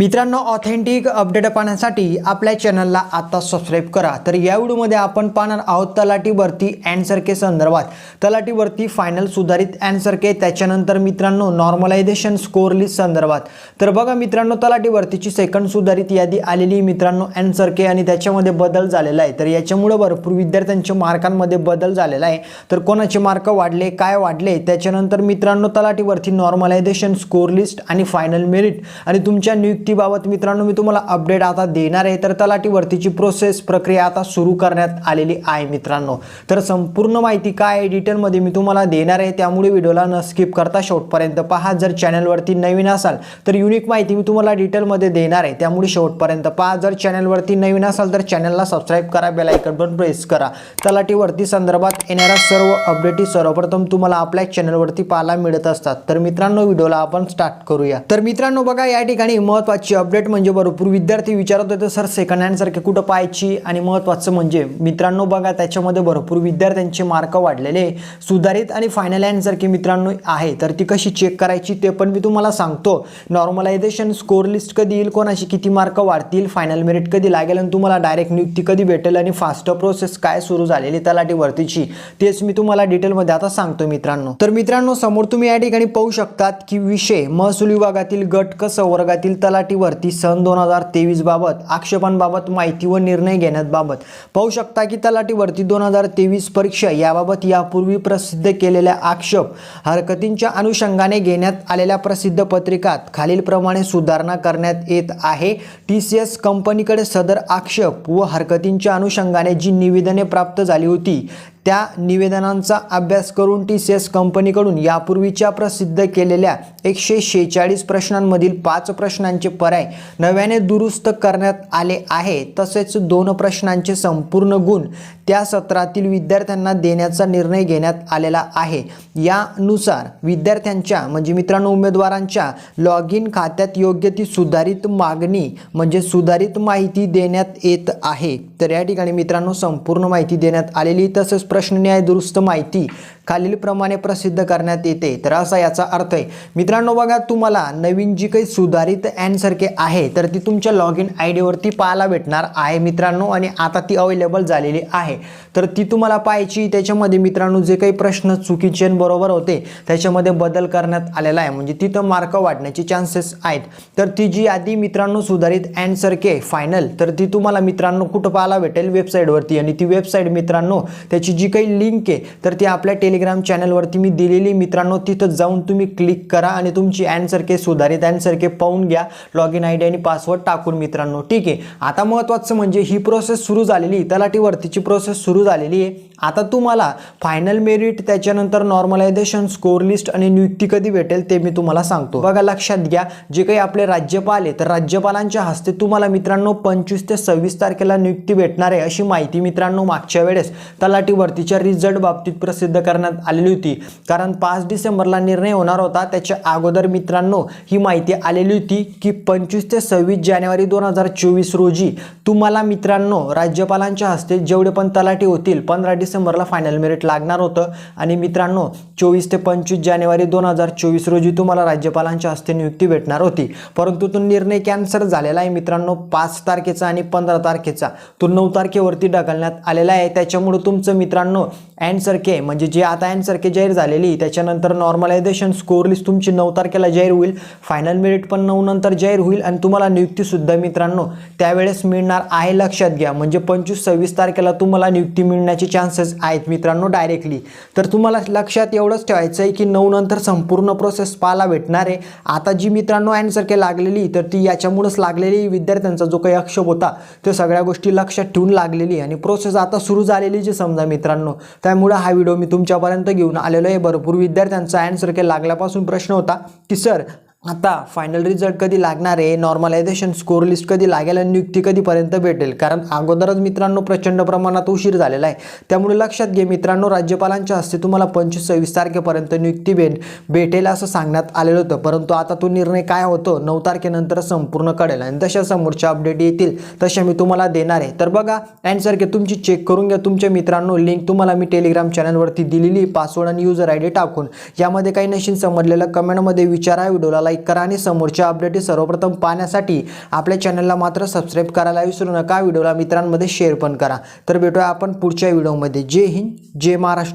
मित्रांनो authentic update पाहण्यासाठी आपल्या चॅनलला आता सबस्क्राईब करा. तर या व्हिडिओमध्ये आपण पाहणार आहोत तलाठी भरती अँड संदर्भात. तलाठी भरती फायनल सुधारित अँड सरके त्याच्यानंतर मित्रांनो नॉर्मलायझेशन स्कोर लिस्ट संदर्भात. तर बघा मित्रांनो तलाठी भरतीची सेकंड सुधारित यादी आलेली मित्रांनो अँड सरके आणि त्याच्यामध्ये बदल झालेला आहे. तर याच्यामुळे भरपूर विद्यार्थ्यांच्या मार्कांमध्ये बदल झालेला आहे. तर कोणाचे मार्क वाढले काय वाढले त्याच्यानंतर मित्रांनो तलाटीवरती नॉर्मलायझेशन स्कोर लिस्ट आणि फायनल मेरिट आणि तुमच्या नियुक्ती नियुक्तीबाबत मित्रांनो मी तुम्हाला अपडेट आता देणार आहे. तर तलाठी भरतीची प्रोसेस प्रक्रिया आता सुरू करण्यात आलेली आहे मित्रांनो. तर संपूर्ण माहिती काय आहे डिटेलमध्ये मी तुम्हाला देणार आहे. त्यामुळे व्हिडिओला न स्किप करता शेवटपर्यंत पहा. जर चॅनलवरती नवीन असाल तर युनिक माहिती मी तुम्हाला डिटेलमध्ये देणार आहे. त्यामुळे शेवटपर्यंत पहा. जर चॅनलवरती नवीन असाल तर चॅनलला सबस्क्राईब करा बेल आयकन पण प्रेस करा. तलाठीवरती संदर्भात येणाऱ्या सर्व अपडेटी सर्वप्रथम तुम्हाला आपल्या चॅनलवरती पाहायला मिळत असतात. तर मित्रांनो व्हिडिओला आपण स्टार्ट करूया. तर मित्रांनो बघा या ठिकाणी महत्त्वाची अपडेट म्हणजे भरपूर विद्यार्थी विचारत होते सर सेकंड हँडसारखे कुठं पाहायची? आणि महत्त्वाचं म्हणजे मित्रांनो बघा त्याच्यामध्ये भरपूर विद्यार्थ्यांचे मार्क वाढलेले सुधारित आणि फायनल हँडसारखे मित्रांनो आहे. तर ती कशी चेक करायची ते पण मी तुम्हाला सांगतो. नॉर्मलायझेशन स्कोर लिस्ट कधी येईल कोणाशी किती मार्क वाढतील फायनल मेरिट कधी लागेल आणि तुम्हाला डायरेक्ट नियुक्ती कधी भेटेल आणि फास्ट प्रोसेस काय सुरू झालेली तलाठी वरतीची. तेच मी तुम्हाला डिटेलमध्ये आता सांगतो मित्रांनो. तर मित्रांनो समोर तुम्ही या ठिकाणी पाहू शकतात की विषय महसूल विभागातील गट क संवर्गातील तलाठी भरती सन दोन हजार तेवीस बाबत आक्षेपांबाबत माहिती व निर्णय घेण्याबाबत पाहू शकता की तलाठीवरती दोन हजार तेवीस परीक्षा याबाबत यापूर्वी प्रसिद्ध केलेल्या आक्षेप हरकतींच्या अनुषंगाने घेण्यात आलेल्या प्रसिद्ध पत्रिकात खालीलप्रमाणे सुधारणा करण्यात येत आहे. टी सी एस कंपनीकडे सदर आक्षेप व हरकतींच्या अनुषंगाने जी निवेदने प्राप्त झाली होती त्या निवेदनांचा अभ्यास करून टी सी एस कंपनीकडून यापूर्वीच्या प्रसिद्ध केलेल्या एकशे शेहेचाळीस प्रश्नांमधील पाच प्रश्नांचे पर्याय नव्याने दुरुस्त करण्यात आले आहे. तसेच दोन प्रश्नांचे संपूर्ण गुण त्या सत्रातील विद्यार्थ्यांना देण्याचा निर्णय घेण्यात आलेला आहे. यानुसार विद्यार्थ्यांच्या म्हणजे मित्रांनो उमेदवारांच्या लॉग इन खात्यात योग्य ती सुधारित मागणी म्हणजे सुधारित माहिती देण्यात येत आहे. तर या ठिकाणी मित्रांनो संपूर्ण माहिती देण्यात आलेली तसंच प्रश्न न्याय दुरुस्त माहिती खालीलप्रमाणे प्रसिद्ध करण्यात येते. तर असा याचा अर्थ आहे मित्रांनो बघा तुम्हाला नवीन जी काही सुधारित अँडसारखे आहे तर ती तुमच्या लॉग इन आय डीवरती पाहायला भेटणार आहे मित्रांनो. आणि आता ती अवेलेबल झालेली आहे. तर ती तुम्हाला पाहायची त्याच्यामध्ये मित्रांनो जे काही प्रश्न चुकीचे बरोबर होते त्याच्यामध्ये बदल करण्यात आलेला आहे. म्हणजे तिथं मार्क वाढण्याचे चान्सेस आहेत. तर ती जी यादी मित्रांनो सुधारित अँडसारखे फायनल तर ती तुम्हाला मित्रांनो कुठं पाहायला भेटेल? वेबसाईटवरती आणि ती वेबसाईट मित्रांनो त्याची जी काही लिंक आहे तर ती आपल्या टेलिग्राम चॅनलवरती मी दिलेली मित्रांनो तिथं जाऊन तुम्ही क्लिक करा आणि तुमची अँडसारखे सुधारित अँडसारखे पाहून घ्या लॉग इन आय डी आणि पासवर्ड टाकून मित्रांनो. ठीक आहे? आता महत्त्वाचं म्हणजे ही प्रोसेस सुरू झालेली तलाठीवरतीची प्रोसेस सुरू झालेली आहे. आता तुम्हाला फायनल मेरिट त्याच्यानंतर नॉर्मलायझेशन स्कोर लिस्ट आणि नियुक्ती कधी भेटेल ते मी तुम्हाला सांगतो. बघा लक्षात घ्या जे काही आपले राज्यपाल आहे तर राज्यपालांच्या हस्ते तुम्हाला मित्रांनो पंचवीस ते सव्वीस तारखेला नियुक्ती भेटणार आहे अशी माहिती मित्रांनो मागच्या वेळेस तलाठी भरतीच्या रिझल्ट बाबतीत प्रसिद्ध करण्यात आलेली होती. कारण पाच डिसेंबरला निर्णय होणार होता. त्याच्या अगोदर मित्रांनो ही माहिती आलेली होती की पंचवीस ते सव्वीस जानेवारी दोन हजार चोवीस रोजी तुम्हाला मित्रांनो राज्यपालांच्या हस्ते जेवढे पण तलाठी होतील पंधरा डिसेंबरला फायनल मेरिट लागणार होतं. आणि मित्रांनो चोवीस ते पंचवीस जानेवारी दोन हजार चोवीस रोजी तुम्हाला राज्यपालांच्या हस्ते नियुक्ती भेटणार होती. परंतु तो निर्णय कॅन्सल झालेला आहे मित्रांनो पाच तारखेचा आणि पंधरा तारखेचा. तो नऊ तारखेवरती ढकलण्यात आलेला आहे. त्याच्यामुळे तुमचं मित्रांनो अँड के म्हणजे जे आता अँडसारखे जाहीर झालेली त्याच्यानंतर नॉर्मलायझेशन स्कोर लिस्ट तुमची नऊ तारखेला जाहीर होईल. फायनल मेरिट पण नऊ नंतर जाहीर होईल आणि तुम्हाला नियुक्तीसुद्धा मित्रांनो त्यावेळेस मिळणार आहे. लक्षात घ्या. म्हणजे पंचवीस सव्वीस तारखेला तुम्हाला नियुक्ती मिळण्याचे चान्सेस आहेत मित्रांनो डायरेक्टली तर तुम्हाला लक्षात एवढंच ठेवायचं आहे की नऊ नंतर संपूर्ण प्रोसेस पाहायला भेटणार आहे. आता जी मित्रांनो अँडसारखे लागलेली तर ती याच्यामुळेच लागलेली विद्यार्थ्यांचा जो काही आक्षेप होता त्या सगळ्या गोष्टी लक्षात ठेवून लागलेली आणि प्रोसेस आता सुरू झालेली जे समजा मित्रांनो. त्यामुळे हा व्हिडिओ मी तुमच्या तुमच्यापर्यंत घेऊन आलेलो आहे. भरपूर विद्यार्थ्यांचा अँडसारखे लागल्यापासून प्रश्न होता की सर आता फायनल रिझल्ट कधी लागणार आहे? नॉर्मलायझेशन स्कोर लिस्ट कधी लागेल आणि नियुक्ती कधीपर्यंत भेटेल? कारण अगोदरच मित्रांनो प्रचंड प्रमाणात उशीर झालेला आहे. त्यामुळे लक्षात घे मित्रांनो राज्यपालांच्या हस्ते तुम्हाला पंचवीस सव्वीस तारखेपर्यंत नियुक्ती भेट भेटेल असं सांगण्यात आलेलं होतं. परंतु आता तो निर्णय काय होतो? नऊ तारखेनंतर संपूर्ण कळेल आणि तशा समोरच्या अपडेट येतील. तशा मी तुम्हाला देणार आहे. तर बघा अँडसारखे तुमची चेक करून घ्या. तुमच्या मित्रांनो लिंक तुम्हाला मी टेलिग्राम चॅनलवरती दिलेली पासवर्ड आणि युजर आय डी टाकून. यामध्ये काही नशीन समजलेलं कमेंटमध्ये विचारा. व्हिडिओला लाईक करा आणि समोरच्या अपडेट सर्वप्रथम पाहण्यासाठी आपल्या चॅनलला मात्र सबस्क्राईब करायला विसरू नका. व्हिडिओला मित्रांमध्ये शेअर पण करा. तर भेटूया आपण पुढच्या व्हिडिओमध्ये जय हिंद जय महाराष्ट्र.